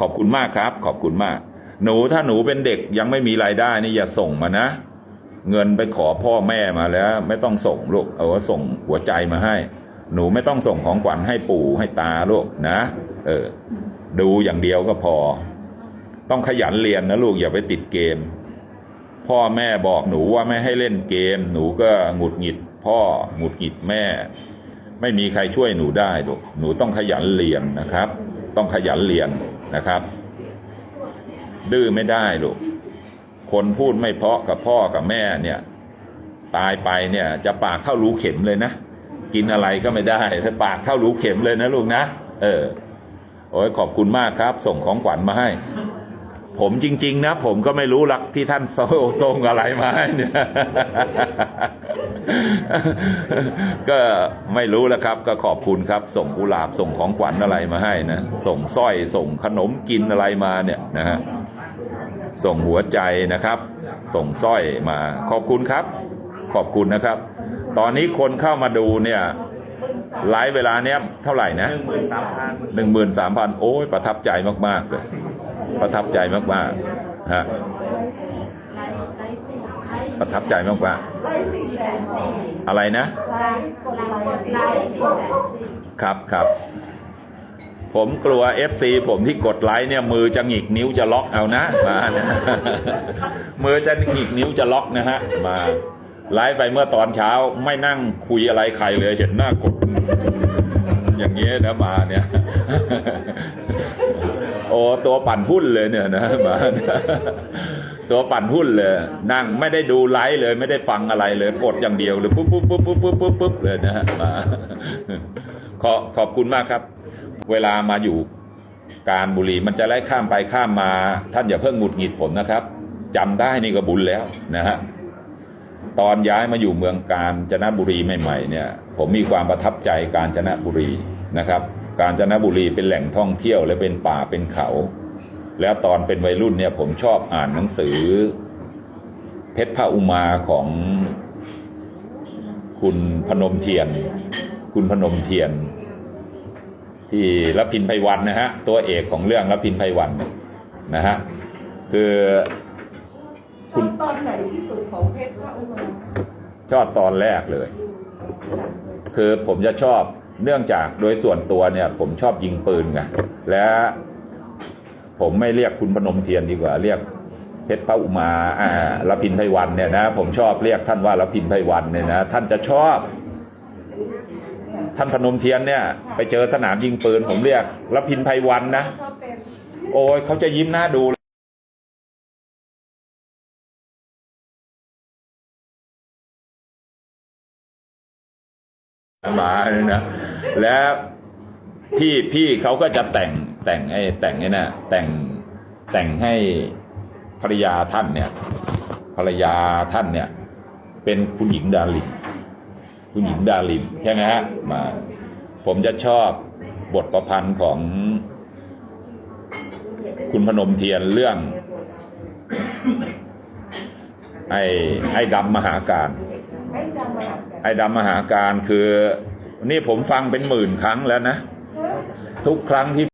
ขอบคุณมากครับ ขอบคุณมาก หนูถ้าหนูเป็นเด็กยังไม่มีรายได้นี่อย่าส่งมานะ เงินไปขอพ่อแม่มาแล้ว ไม่ต้องส่งลูกเอาว่าส่งหัวใจมาให้ หนูไม่ต้องส่งของขวัญให้ปู่ให้ตาลูกนะ เออ ดูอย่างเดียวก็พอ ต้องขยันเรียนนะลูกอย่าไปติดเกม พ่อแม่บอกหนูว่าไม่ให้เล่นเกม หนูก็หงุดหงิด พ่อหงุดหงิดแม่ ไม่มีใครช่วยหนูได้ลูกหนูต้องขยันเรียนนะครับ ต้องขยันเรียนนะครับ ดื้อไม่ได้ลูกคนพูดไม่เพาะกับพ่อกับแม่เนี่ย ตายไปเนี่ย จะปากเข้ารูเข็มเลยนะกินอะไรก็ไม่ได้ถ้าปากเข้ารูเข็มเลยนะลูกนะเออ โอ้ยขอบคุณมากครับ ส่งของขวัญมาให้ ผมจริง ๆ นะ ผมก็ไม่รู้ลักที่ท่านส่งส่งอะไรมาให้เนี่ย ก็ไม่รู้แล้วครับ ก็ขอบคุณครับ ส่งกุหลาบส่งของขวัญอะไรมาให้นะ ส่งสร้อยส่งขนมกินอะไรมาเนี่ยนะฮะส่งหัวใจนะครับ ส่งสร้อยมา ขอบคุณครับ ขอบคุณนะครับ ตอนนี้คนเข้ามาดูเนี่ยไลฟ์เวลาเนี้ยเท่าไหร่นะหนึ่งหมื่นสามพันหนึ่งหมื่นสามพันโอ้ยประทับใจมากๆเลยประทับใจมากๆฮะ ประทับใจมากไลฟ์สี่แสนๆอะไรนะ ครับครับ ผมกลัว FC ผมที่กดไลค์เนี่ย มือจะหงิกนิ้วจะล็อกเอานะมาเนี่ยมือจะหงิกนิ้วจะล็อกนะฮะ มาไลฟ์ไปเมื่อตอนเช้าไม่นั่งคุยอะไรใครเลยเห็นหน้ากด อย่างเงี้ยนะมาเนี่ย โอ้ตัวปั่นหุ้นเลยเนี่ยนะมา ตัวปั่นหุ้นเลย นั่งไม่ได้ดูไลฟ์เลย ไม่ได้ฟังอะไรเลยกดอย่างเดียวเลยปุ๊บปุ๊บปุ๊บปุ๊บปุ๊บปุ๊บปุ๊บเลยนะฮะมาขอขอบคุณมากครับ เวลามาอยู่การบุรีมันจะไล่ข้ามไปข้ามมา ท่านอย่าเพิ่งหงุดหงิดผมนะครับจำได้นี่ก็บุญแล้วนะฮะตอนย้ายมาอยู่เมืองกาญจนบุรีใหม่ๆเนี่ย ผมมีความประทับใจกาญจนบุรีนะครับ กาญจนบุรีเป็นแหล่งท่องเที่ยวและเป็นป่าเป็นเขา แล้วตอนเป็นวัยรุ่นเนี่ยผมชอบอ่านหนังสือ เพชรพระอุมาของคุณพนมเทียน คุณพนมเทียน ที่รพินไพวันนะฮะ ตัวเอกของเรื่องรพินไพวันนะฮะ คือชอบตอนไหนที่สุดของเพชรพระอุมาชอบตอนแรกเลย คือผมจะชอบเนื่องจากโดยส่วนตัวเนี่ย ผมชอบยิงปืนไงและ ผมไม่เรียกคุณพนมเทียนดีกว่าเรียกเพชรพระอุมาอ่ารพินไพวันเนี่ยนะผมชอบเรียกท่านว่ารพินไพวันเนี่ยนะท่านจะชอบ ท่านพนมเทียนเนี่ย ไปเจอสนามยิงปืน ผมเรียกรพินไพวันนะโอ้ยเขาจะยิ้มหน้าดูมาเลยนะ แล้วพี่พี่เขาก็จะแต่ง แต่งไอ้แต่งไอ้น่ะแต่งแต่งให้ภรรยาท่านเนี่ยภรรยาท่านเนี่ย เป็นคุณหญิงดารินคุณหญิงดารินใช่ไหมฮะมาผมจะชอบบทประพันธ์ของคุณพนมเทียนเรื่องไอ้ไอ้ดำมหาการ ไอ้ดำมหาการคือ นี่ผมฟังเป็นหมื่นครั้งแล้วนะ ทุกครั้งที่